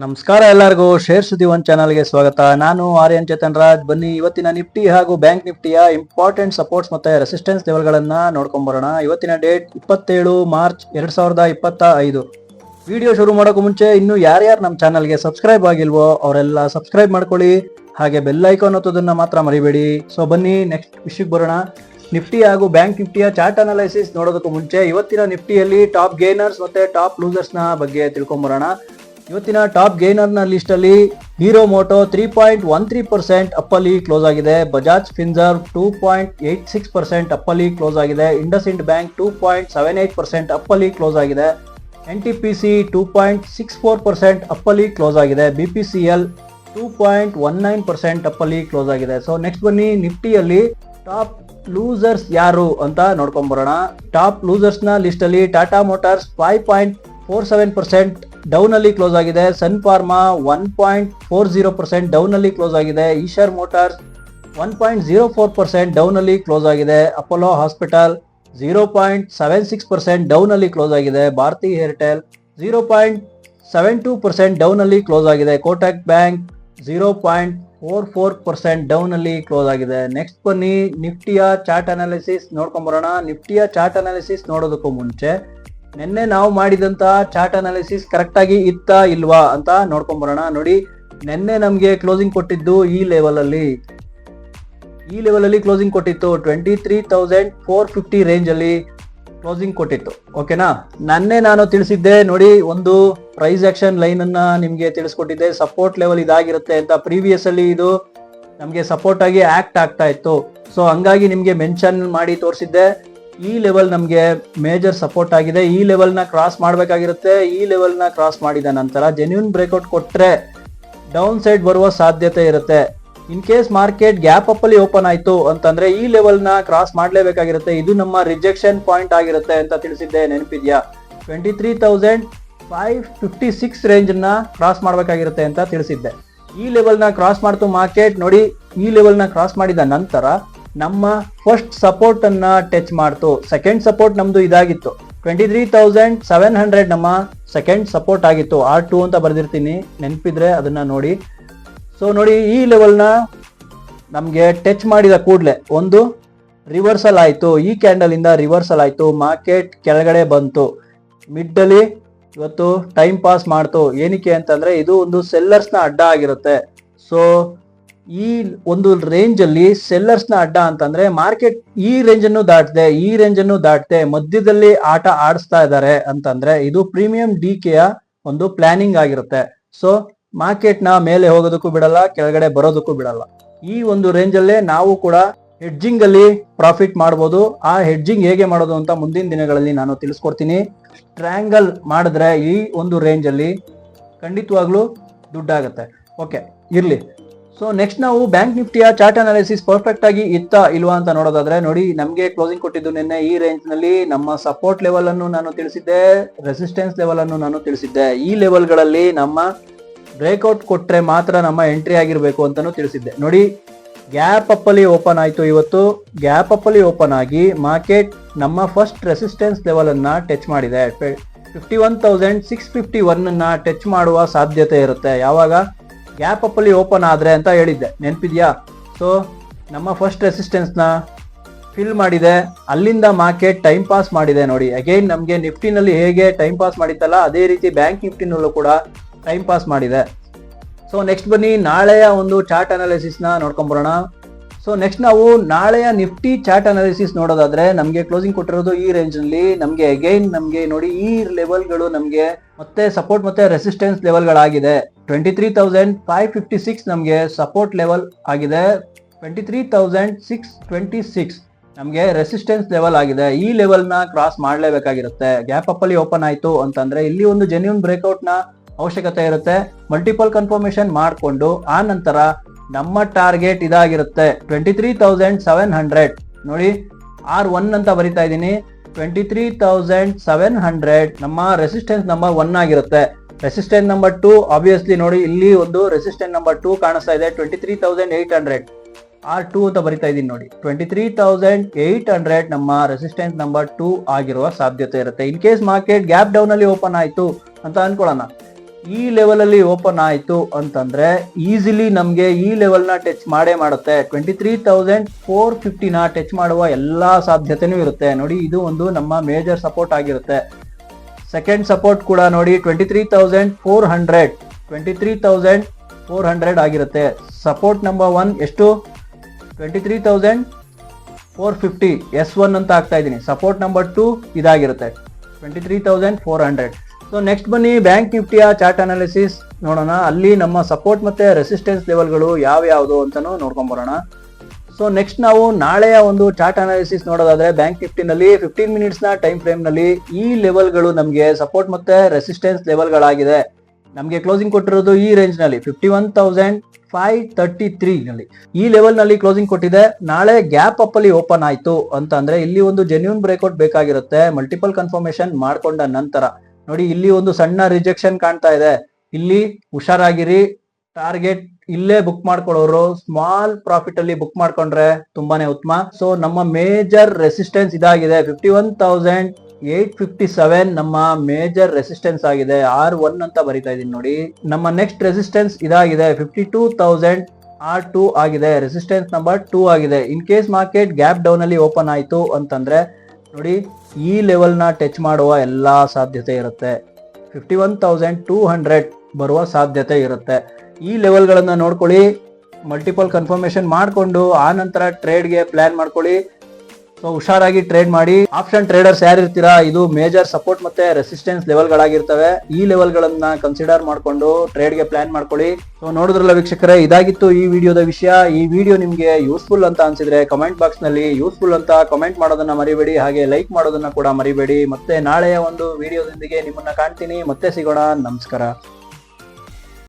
ನಮಸ್ಕಾರ ಎಲ್ಲರಿಗೂ. ಶೇರ್ ಸುದ್ದಿ ಒನ್ ಚಾನಲ್ಗೆ ಸ್ವಾಗತ. ನಾನು ಆರ್ಯನ್ ಚೇತನ್ ರಾಜ್. ಬನ್ನಿ, ಇವತ್ತಿನ ನಿಫ್ಟಿ ಹಾಗೂ ಬ್ಯಾಂಕ್ ನಿಫ್ಟಿಯ ಇಂಪಾರ್ಟೆಂಟ್ ಸಪೋರ್ಟ್ಸ್ ಮತ್ತೆ ರೆಸಿಸ್ಟೆನ್ಸ್ ಲೆವೆಲ್ಗಳನ್ನ ನೋಡ್ಕೊಂಬರೋಣ. ಇವತ್ತಿನ ಡೇಟ್ ಇಪ್ಪತ್ತೇಳು ಮಾರ್ಚ್ ಎರಡ್ ಸಾವಿರದ ಇಪ್ಪತ್ತ ಐದು ವಿಡಿಯೋ ಶುರು ಮಾಡೋಕ್ಕೂ ಮುಂಚೆ ಇನ್ನು ಯಾರ್ಯಾರು ನಮ್ಮ ಚಾನಲ್ಗೆ ಸಬ್ಸ್ಕ್ರೈಬ್ ಆಗಿಲ್ವೋ ಅವರೆಲ್ಲ ಸಬ್ಸ್ಕ್ರೈಬ್ ಮಾಡ್ಕೊಳ್ಳಿ. ಹಾಗೆ ಬೆಲ್ ಐಕಾನ್ ಒತ್ತೋದನ್ನ ಮಾತ್ರ ಮರಿಬೇಡಿ. ಸೊ ಬನ್ನಿ ನೆಕ್ಸ್ಟ್ ವಿಷಯಕ್ಕೆ ಬರೋಣ. ನಿಫ್ಟಿ ಹಾಗೂ ಬ್ಯಾಂಕ್ ನಿಫ್ಟಿಯ ಚಾರ್ಟ್ ಅನಾಲಿಸಿಸ್ ನೋಡೋದಕ್ಕೂ ಮುಂಚೆ ಇವತ್ತಿನ ನಿಫ್ಟಿಯಲ್ಲಿ ಟಾಪ್ ಗೇನರ್ಸ್ ಮತ್ತೆ ಟಾಪ್ ಲೂಸರ್ಸ್ನ ಬಗ್ಗೆ ತಿಳ್ಕೊಂಬರೋಣ. ಇವತ್ತಿನ ಟಾಪ್ ಗೇನರ್ನ ನ ಲಿಸ್ಟ್ ಅಲ್ಲಿ hero moto three point one three percent ಅಪ್ಪಲ್ಲಿ close ಆಗಿದೆ. Bajaj Finserv two point eight six percent ಅಪ್ಪಲ್ಲಿ close ಆಗಿದೆ. IndusInd bank two point seven eight percent ಅಪ್ಪಲ್ಲಿ close ಆಗಿದೆ. N T P C two point six four percent ಅಪ್ಪಲ್ಲಿ close ಆಗಿದೆ. B P C L two point one nine percent ಅಪ್ಪಲ್ಲಿ close ಆಗಿದೆ. So next ಬನ್ನಿ, ನಿಫ್ಟಿಯಲ್ಲಿ top losers ಯಾರು ಅಂತ ನೋಡ್ಕೊಂಬರೋಣ top ಲೂಸರ್ಸ್ನ ನ list ಅಲ್ಲಿ Tata motors five point four seven percent down ಅಲ್ಲಿ ಕ್ಲೋಸ್ ಆಗಿದೆ. Sun pharma one point four zero percent down ಅಲ್ಲಿ ಕ್ಲೋಸ್ ಆಗಿದೆ. Eicher motors one point zero four percent down ಅಲ್ಲಿ ಕ್ಲೋಸ್ ಆಗಿದೆ. Apollo hospital zero point seven six percent down ಅಲ್ಲಿ close ಆಗಿದೆ. Bharti Airtel zero point seven two percent down ಅಲ್ಲಿ close ಆಗಿದೆ. Kotak bank zero point four four percent down ಅಲ್ಲಿ close ಆಗಿದೆ. Next ಬನ್ನಿ, ನಿಫ್ಟಿಯ ಚಾರ್ಟ್ ಅನಾಲಿಸಿಸ್ ನೋಡ್ಕೊಂಬರೋಣ ನಿಫ್ಟಿಯ ಚಾರ್ಟ್ ಅನಾಲಿಸಿಸ್ ನೋಡೋದಕ್ಕೂ ಮುಂಚೆ ನಿನ್ನೆ ನಾವು ಮಾಡಿದಂತ ಚಾರ್ಟ್ ಅನಾಲಿಸಿಸ್ ಕರೆಕ್ಟ್ ಆಗಿ ಇತ್ತ ಇಲ್ವಾ ಅಂತ ನೋಡ್ಕೊಂಬರೋಣ. ನೋಡಿ, ನಿನ್ನೆ ನಮ್ಗೆ ಕ್ಲೋಸಿಂಗ್ ಕೊಟ್ಟಿದ್ದು ಈ ಲೆವೆಲ್ ಅಲ್ಲಿ. ಈ ಲೆವೆಲ್ ಅಲ್ಲಿ ಕ್ಲೋಸಿಂಗ್ ಕೊಟ್ಟಿತ್ತು twenty three thousand four fifty range ಅಲ್ಲಿ ಕ್ಲೋಸಿಂಗ್ ಕೊಟ್ಟಿತ್ತು. ಓಕೆನಾ ನನ್ನೆ ನಾನು ತಿಳಿಸಿದ್ದೆ, ನೋಡಿ, ಒಂದು ಪ್ರೈಸ್ ಆಕ್ಷನ್ ಲೈನ್ ಅನ್ನ ನಿಮ್ಗೆ ತಿಳಿಸ್ಕೊಟ್ಟಿದ್ದೆ. ಸಪೋರ್ಟ್ ಲೆವೆಲ್ ಇದಾಗಿರುತ್ತೆ ಅಂತ ಪ್ರೀವಿಯಸ್ ಅಲ್ಲಿ ಇದು ನಮ್ಗೆ ಸಪೋರ್ಟ್ ಆಗಿ ಆಕ್ಟ್ ಆಗ್ತಾ ಇತ್ತು. ಸೊ ಹಂಗಾಗಿ ನಿಮ್ಗೆ ಮೆನ್ಷನ್ ಮಾಡಿ ತೋರಿಸಿದ್ದೆ. ಈ ಲೆವೆಲ್ ನಮಗೆ ಮೇಜರ್ ಸಪೋರ್ಟ್ ಆಗಿದೆ. ಈ ಲೆವೆಲ್ನ ಕ್ರಾಸ್ ಮಾಡಬೇಕಾಗಿರುತ್ತೆ. ಈ ಲೆವೆಲ್ನ ಕ್ರಾಸ್ ಮಾಡಿದ ನಂತರ ಜೆನ್ಯೂನ್ ಬ್ರೇಕ್ಔಟ್ ಕೊಟ್ಟರೆ ಡೌನ್ ಸೈಡ್ ಬರುವ ಸಾಧ್ಯತೆ ಇರುತ್ತೆ. In case market gap up ಅಲ್ಲಿ ಓಪನ್ ಆಯ್ತು ಅಂತಂದ್ರೆ ಈ ಲೆವೆಲ್ನ ಕ್ರಾಸ್ ಮಾಡಲೇಬೇಕಾಗಿರುತ್ತೆ. ಇದು ನಮ್ಮ ರಿಜೆಕ್ಷನ್ ಪಾಯಿಂಟ್ ಆಗಿರುತ್ತೆ ಅಂತ ತಿಳಿಸಿದ್ದೆ ನೆನಪಿದ್ಯಾ? Twenty three thousand five fifty six ರೇಂಜ್ನ cross ಮಾಡಬೇಕಾಗಿರುತ್ತೆ ಅಂತ ತಿಳಿಸಿದ್ದೆ. ಈ ಲೆವೆಲ್ನ ಕ್ರಾಸ್ ಮಾಡ್ತು ಮಾರ್ಕೆಟ್ ನೋಡಿ, ಈ ಲೆವೆಲ್ನ ಕ್ರಾಸ್ ಮಾಡಿದ ನಂತರ ನಮ್ಮ ಫಸ್ಟ್ ಸಪೋರ್ಟ್ ಅನ್ನ ಟಚ್ ಮಾಡ್ತು. ಸೆಕೆಂಡ್ ಸಪೋರ್ಟ್ ನಮ್ದು ಇದಾಗಿತ್ತು. Twenty three thousand seven hundred ನಮ್ಮ ಸೆಕೆಂಡ್ ಸಪೋರ್ಟ್ ಆಗಿತ್ತು. ಆರ್ ಟು ಅಂತ ಬರ್ದಿರ್ತೀನಿ. ನೆನಪಿದ್ರೆ ಅದನ್ನ ನೋಡಿ. ಸೊ ನೋಡಿ, ಈ ಲೆವೆಲ್ನ ನಮಗೆ ಟಚ್ ಮಾಡಿದ ಕೂಡಲೇ ಒಂದು ರಿವರ್ಸಲ್ ಆಯಿತು. ಈ ಕ್ಯಾಂಡಲ್ ಇಂದ ರಿವರ್ಸಲ್ ಆಯಿತು. ಮಾರ್ಕೆಟ್ ಕೆಳಗಡೆ ಬಂತು. ಮಿಡ್ ಅಲ್ಲಿ ಇವತ್ತು ಟೈಮ್ ಪಾಸ್ ಮಾಡ್ತು. ಏನಕ್ಕೆ ಅಂತಂದ್ರೆ ಇದು ಒಂದು ಸೆಲ್ಲರ್ಸ್ನ ಅಡ್ಡ ಆಗಿರುತ್ತೆ. ಸೊ ಈ ಒಂದು ರೇಂಜ್ ಅಲ್ಲಿ ಸೆಲ್ಲರ್ಸ್ನ ಅಡ್ಡ ಅಂತಂದ್ರೆ ಮಾರ್ಕೆಟ್ ಈ ರೇಂಜ್ ಅನ್ನು ದಾಟದೆ, ಈ ರೇಂಜ್ ಅನ್ನು ದಾಟದೆ, ಮಧ್ಯದಲ್ಲಿ ಆಟ ಆಡಿಸ್ತಾ ಇದ್ದಾರೆ ಅಂತಂದ್ರೆ ಇದು ಪ್ರೀಮಿಯಂ ಡಿ ಕೆಯ ಒಂದು ಪ್ಲಾನಿಂಗ್ ಆಗಿರುತ್ತೆ. ಸೊ ಮಾರ್ಕೆಟ್ನ ಮೇಲೆ ಹೋಗೋದಕ್ಕೂ ಬಿಡಲ್ಲ, ಕೆಳಗಡೆ ಬರೋದಕ್ಕೂ ಬಿಡಲ್ಲ. ಈ ಒಂದು ರೇಂಜ್ ಅಲ್ಲೇ ನಾವು ಕೂಡ ಹೆಡ್ಜಿಂಗ್ ಅಲ್ಲಿ ಪ್ರಾಫಿಟ್ ಮಾಡಬಹುದು ಆ ಹೆಡ್ಜಿಂಗ್ ಹೇಗೆ ಮಾಡೋದು ಅಂತ ಮುಂದಿನ ದಿನಗಳಲ್ಲಿ ನಾನು ತಿಳಿಸ್ಕೊಡ್ತೀನಿ. ಟ್ರ್ಯಾಂಗಲ್ ಮಾಡಿದ್ರೆ ಈ ಒಂದು ರೇಂಜ್ ಅಲ್ಲಿ ಖಂಡಿತವಾಗ್ಲೂ ದುಡ್ಡಾಗತ್ತೆ. ಓಕೆ ಇರ್ಲಿ. ಸೊ ನೆಕ್ಸ್ಟ್ ನಾವು ಬ್ಯಾಂಕ್ ನಿಫ್ಟಿಯ ಚಾರ್ಟ್ ಅನಾಲಿಸಿಸ್ ಪರ್ಫೆಕ್ಟ್ ಆಗಿ ಇತ್ತ ಇಲ್ವಾ ಅಂತ ನೋಡೋದಾದ್ರೆ ನೋಡಿ, ನಮಗೆ ಕ್ಲೋಸಿಂಗ್ ಕೊಟ್ಟಿದ್ದು ನಿನ್ನೆ ಈ ರೇಂಜ್ನಲ್ಲಿ. ನಮ್ಮ ಸಪೋರ್ಟ್ ಲೆವೆಲ್ ಅನ್ನು ನಾನು ತಿಳಿಸಿದ್ದೆ ರೆಸಿಸ್ಟೆನ್ಸ್ ಲೆವೆಲ್ ಅನ್ನು ನಾನು ತಿಳಿಸಿದ್ದೆ. ಈ ಲೆವೆಲ್ಗಳಲ್ಲಿ ನಮ್ಮ ಬ್ರೇಕ್ಔಟ್ ಕೊಟ್ರೆ ಮಾತ್ರ ನಮ್ಮ ಎಂಟ್ರಿ ಆಗಿರಬೇಕು ಅಂತಾನು ತಿಳಿಸಿದ್ದೆ. ನೋಡಿ ಗ್ಯಾಪ್ ಅಪ್ ಅಲ್ಲಿ ಓಪನ್ ಆಯಿತು ಇವತ್ತು. ಗ್ಯಾಪ್ ಅಪ್ ಅಲ್ಲಿ ಓಪನ್ ಆಗಿ ಮಾರ್ಕೆಟ್ ನಮ್ಮ ಫಸ್ಟ್ ರೆಸಿಸ್ಟೆನ್ಸ್ ಲೆವೆಲ್ ಅನ್ನ ಟಚ್ ಮಾಡಿದೆ. Fifty one thousand six fifty one ಅನ್ನ ಟಚ್ ಮಾಡುವ ಸಾಧ್ಯತೆ ಇರುತ್ತೆ. ಯಾವಾಗ? ಗ್ಯಾಪ್ ಅಪ್ ಅಲ್ಲಿ ಓಪನ್ ಆದ್ರೆ ಅಂತ ಹೇಳಿದ್ದೆ. ನೆನಪಿದ್ಯಾ? ಸೊ ನಮ್ಮ ಫಸ್ಟ್ ರೆಸಿಸ್ಟೆನ್ಸ್ನ ಫಿಲ್ ಮಾಡಿದೆ. ಅಲ್ಲಿಂದ ಮಾರ್ಕೆಟ್ ಟೈಮ್ ಪಾಸ್ ಮಾಡಿದೆ ನೋಡಿ. ಅಗೈನ್ ನಮಗೆ ನಿಫ್ಟಿನಲ್ಲಿ ಹೇಗೆ ಟೈಮ್ ಪಾಸ್ ಮಾಡಿತ್ತಲ್ಲ, ಅದೇ ರೀತಿ ಬ್ಯಾಂಕ್ ನಿಫ್ಟಿನಲ್ಲೂ ಕೂಡ ಟೈಮ್ ಪಾಸ್ ಮಾಡಿದೆ. ಸೊ ನೆಕ್ಸ್ಟ್ ಬನ್ನಿ. ನಾಳೆಯ ಒಂದು ಚಾರ್ಟ್ ಅನಾಲಿಸಿಸ್ನ ನೋಡ್ಕೊಂಬರೋಣ. ಸೊ ನೆಕ್ಸ್ಟ್ ನಾವು ನಾಳೆಯ ನಿಫ್ಟಿ ಚಾರ್ಟ್ ಅನಾಲಿಸಿಸ್ ನೋಡೋದಾದ್ರೆ ನಮಗೆ ಕ್ಲೋಸಿಂಗ್ ಕೊಟ್ಟಿರೋದು ಈ ರೇಂಜ್ನಲ್ಲಿ ನಮಗೆ ಅಗೈನ್ ನಮಗೆ ನೋಡಿ ಈ ಲೆವೆಲ್ಗಳು ನಮಗೆ ಮತ್ತೆ ಸಪೋರ್ಟ್ ಮತ್ತೆ resistance ಲೆವೆಲ್ಗಳಾಗಿದೆ twenty three thousand five fifty six ನಮಗೆ ಸಪೋರ್ಟ್ ಲೆವೆಲ್ ಆಗಿದೆ. Twenty three thousand six twenty six ನಮಗೆ ರೆಸಿಸ್ಟೆನ್ಸ್ ಲೆವೆಲ್ ಆಗಿದೆ. ಈ ಲೆವೆಲ್ನ ಕ್ರಾಸ್ ಮಾಡಲೇಬೇಕಾಗಿರುತ್ತೆ. ಗ್ಯಾಪ್ ಅಪ್ ಅಲ್ಲಿ ಓಪನ್ ಆಯಿತು ಅಂತಂದ್ರೆ ಇಲ್ಲಿ ಒಂದು ಜೆನ್ಯೂನ್ ಬ್ರೇಕ್ಔಟ್ನ ಅವಶ್ಯಕತೆ ಇರುತ್ತೆ. ಮಲ್ಟಿಪಲ್ ಕನ್ಫರ್ಮೇಶನ್ ಮಾಡಿಕೊಂಡು ಆ ನಂತರ ನಮ್ಮ ಟಾರ್ಗೆಟ್ ಇದಾಗಿರುತ್ತೆ. Twenty three thousand seven hundred ನೋಡಿ ಆರ್ ಒನ್ ಅಂತ ಬರಿತಾ ಇದ್ದೀನಿ. Twenty three thousand seven hundred ನಮ್ಮ ರೆಸಿಸ್ಟೆನ್ಸ್ ನಂಬರ್ ಒನ್ ಆಗಿರುತ್ತೆ. ರೆಸಿಸ್ಟೆನ್ಸ್ ನಂಬರ್ ಟೂ ಆಬ್ವಿಯಸ್ಲಿ ನೋಡಿ, ಇಲ್ಲಿ ಒಂದು ರೆಸಿಸ್ಟೆನ್ಸ್ ನಂಬರ್ ಟೂ ಕಾಣಿಸ್ತಾ ಇದೆ. Twenty three thousand eight hundred R two ಅಂತ ಬರಿತಾ ಇದ್ದೀನಿ ನೋಡಿ. Twenty three thousand eight hundred ನಮ್ಮ ರೆಸಿಸ್ಟೆನ್ಸ್ ನಂಬರ್ ಟೂ ಆಗಿರುವ ಸಾಧ್ಯತೆ ಇರುತ್ತೆ. In case market gap down ಅಲ್ಲಿ ಓಪನ್ ಆಯಿತು ಅಂತ ಅನ್ಕೊಳ್ಳೋಣ. ಈ ಲೆವೆಲಲ್ಲಿ ಓಪನ್ ಆಯಿತು ಅಂತಂದ್ರೆ ಈಸಿಲಿ ನಮಗೆ ಈ ಲೆವೆಲ್ನ ಟಚ್ ಮಾಡೇ ಮಾಡುತ್ತೆ. ಟ್ವೆಂಟಿ ತ್ರೀ ತೌಸಂಡ್ ಫೋರ್ ಫಿಫ್ಟಿನ ಟಚ್ ಮಾಡುವ ಎಲ್ಲಾ ಸಾಧ್ಯತೆನೂ ಇರುತ್ತೆ. ನೋಡಿ, ಇದು ಒಂದು ನಮ್ಮ ಮೇಜರ್ ಸಪೋರ್ಟ್ ಆಗಿರುತ್ತೆ. ಸೆಕೆಂಡ್ ಸಪೋರ್ಟ್ ಕೂಡ ನೋಡಿ twenty three thousand four hundred twenty three thousand four hundred ಆಗಿರುತ್ತೆ. ಸಪೋರ್ಟ್ ನಂಬರ್ ಒನ್ ಎಷ್ಟು? Twenty three thousand four fifty S one ಅಂತ ಆಗ್ತಾ ಇದ್ದೀನಿ. ಸಪೋರ್ಟ್ ನಂಬರ್ ಟು ಇದಾಗಿರುತ್ತೆ. Twenty three thousand four hundred so next ಬನ್ನಿ bank ನಿಫ್ಟಿಯ chart analysis ನೋಡೋಣ. ಅಲ್ಲಿ ನಮ್ಮ ಸಪೋರ್ಟ್ ಮತ್ತೆ ರೆಸಿಸ್ಟೆನ್ಸ್ ಲೆವೆಲ್ಗಳು ಯಾವ ಯಾವುದು ಅಂತಾನೂ ನೋಡ್ಕೊಂಡ್ ಬರೋಣ. ಸೊ ನೆಕ್ಸ್ಟ್ ನಾವು ನಾಳೆಯ ಒಂದು ಚಾರ್ಟ್ ಅನಾಲಿಸಿಸ್ ನೋಡೋದಾದ್ರೆ ಬ್ಯಾಂಕ್ ನಿಫ್ಟಿನಲ್ಲಿ ಫಿಫ್ಟೀನ್ ಮಿನಿಟ್ಸ್ನ ಟೈಮ್ ಫ್ರೇಮ್ನಲ್ಲಿ ಈ ಲೆವೆಲ್ಗಳು ನಮಗೆ ಸಪೋರ್ಟ್ ಮತ್ತೆ ರೆಸಿಸ್ಟೆನ್ಸ್ ಲೆವೆಲ್ಗಳಾಗಿದೆ ನಮಗೆ ಕ್ಲೋಸಿಂಗ್ ಕೊಟ್ಟಿರೋದು ಈ ರೇಂಜ್ನಲ್ಲಿ fifty one thousand five thirty three ನಲ್ಲಿ. ಈ ಲೆವೆಲ್ನಲ್ಲಿ ಕ್ಲೋಸಿಂಗ್ ಕೊಟ್ಟಿದೆ. ನಾಳೆ ಗ್ಯಾಪ್ ಅಪ್ ಅಲ್ಲಿ ಓಪನ್ ಆಯ್ತು. ಅಂತ ಅಂದ್ರೆ ಇಲ್ಲಿ ಒಂದು ಜೆನ್ಯೂನ್ ಬ್ರೇಕ್ಔಟ್ ಬೇಕಾಗಿರುತ್ತೆ. ಮಲ್ಟಿಪಲ್ ಕನ್ಫರ್ಮೇಶನ್ ಮಾಡ್ಕೊಂಡ ನಂತರ. ನೋಡಿ, ಇಲ್ಲಿ ಒಂದು ಸಣ್ಣ ರಿಜೆಕ್ಷನ್ ಕಾಣ್ತಾ ಇದೆ. ಇಲ್ಲಿ ಹುಷಾರಾಗಿರಿ. ಟಾರ್ಗೆಟ್ ಇಲ್ಲೇ ಬುಕ್ ಮಾಡ್ಕೊಳ್ಳೋರು. ಸ್ಮಾಲ್ ಪ್ರಾಫಿಟ್ ಅಲ್ಲಿ ಬುಕ್ ಮಾಡ್ಕೊಂಡ್ರೆ ತುಂಬಾನೇ ಉತ್ತಮ. ಸೊ ನಮ್ಮ ಮೇಜರ್ ರೆಸಿಸ್ಟೆನ್ಸ್ ಇದಾಗಿದೆ. Fifty one thousand eight fifty seven ನಮ್ಮ ಮೇಜರ್ ರೆಸಿಸ್ಟೆನ್ಸ್ ಆಗಿದೆ. ಆರ್ ಒನ್ ಅಂತ ಬರಿತಾ ಇದೀನಿ ನೋಡಿ. ನಮ್ಮ ನೆಕ್ಸ್ಟ್ ರೆಸಿಸ್ಟೆನ್ಸ್ ಇದಾಗಿದೆ. Fifty two thousand R two ಆಗಿದೆ. ರೆಸಿಸ್ಟೆನ್ಸ್ ನಂಬರ್ ಟೂ ಆಗಿದೆ. In case market gap down ಅಲ್ಲಿ ಓಪನ್ ಆಯ್ತು ಅಂತಂದ್ರೆ ನೋಡಿ, ಈ ಲೆವೆಲ್ನ ಟಚ್ ಮಾಡುವ ಎಲ್ಲಾ ಸಾಧ್ಯತೆ ಇರುತ್ತೆ. Fifty one thousand two hundred ಬರುವ ಸಾಧ್ಯತೆ ಇರುತ್ತೆ. ಈ ಲೆವೆಲ್ಗಳನ್ನು ನೋಡ್ಕೊಳ್ಳಿ ಮಲ್ಟಿಪಲ್ ಕನ್ಫರ್ಮೇಷನ್ ಮಾಡಿಕೊಂಡು, ಆ ನಂತರ ಟ್ರೇಡ್ಗೆ ಪ್ಲಾನ್ ಮಾಡ್ಕೊಳ್ಳಿ. ಸೊ ಹುಷಾರಾಗಿ ಟ್ರೇಡ್ ಮಾಡಿ. ಆಪ್ಷನ್ ಟ್ರೇಡರ್ಸ್ ಯಾರಿರ್ತೀರಾ? ಇದು ಮೇಜರ್ ಸಪೋರ್ಟ್ ಮತ್ತೆ ರೆಸಿಸ್ಟೆನ್ಸ್ ಲೆವೆಲ್ಗಳಾಗಿರ್ತವೆ ಈ ಲೆವೆಲ್ಗಳನ್ನ ಕನ್ಸಿಡರ್ ಮಾಡ್ಕೊಂಡು ಟ್ರೇಡ್ಗೆ ಪ್ಲಾನ್ ಮಾಡ್ಕೊಳ್ಳಿ. ಸೊ ನೋಡಿದ್ರಲ್ಲ ವೀಕ್ಷಕರೇ, ಇದಾಗಿತ್ತು ಈ ವಿಡಿಯೋದ ವಿಷಯ. ಈ ವಿಡಿಯೋ ನಿಮ್ಗೆ ಯೂಸ್ಫುಲ್ ಅಂತ ಅನ್ಸಿದ್ರೆ ಕಮೆಂಟ್ ಬಾಕ್ಸ್ನಲ್ಲಿ ಯೂಸ್ಫುಲ್ ಅಂತ ಕಮೆಂಟ್ ಮಾಡೋದನ್ನ ಮರಿಬೇಡಿ. ಹಾಗೆ ಲೈಕ್ ಮಾಡೋದನ್ನ ಕೂಡ ಮರಿಬೇಡಿ. ಮತ್ತೆ ನಾಳೆಯ ಒಂದು ವಿಡಿಯೋದೊಂದಿಗೆ ನಿಮ್ಮನ್ನ ಕಾಣ್ತೀನಿ. ಮತ್ತೆ ಸಿಗೋಣ. ನಮಸ್ಕಾರ.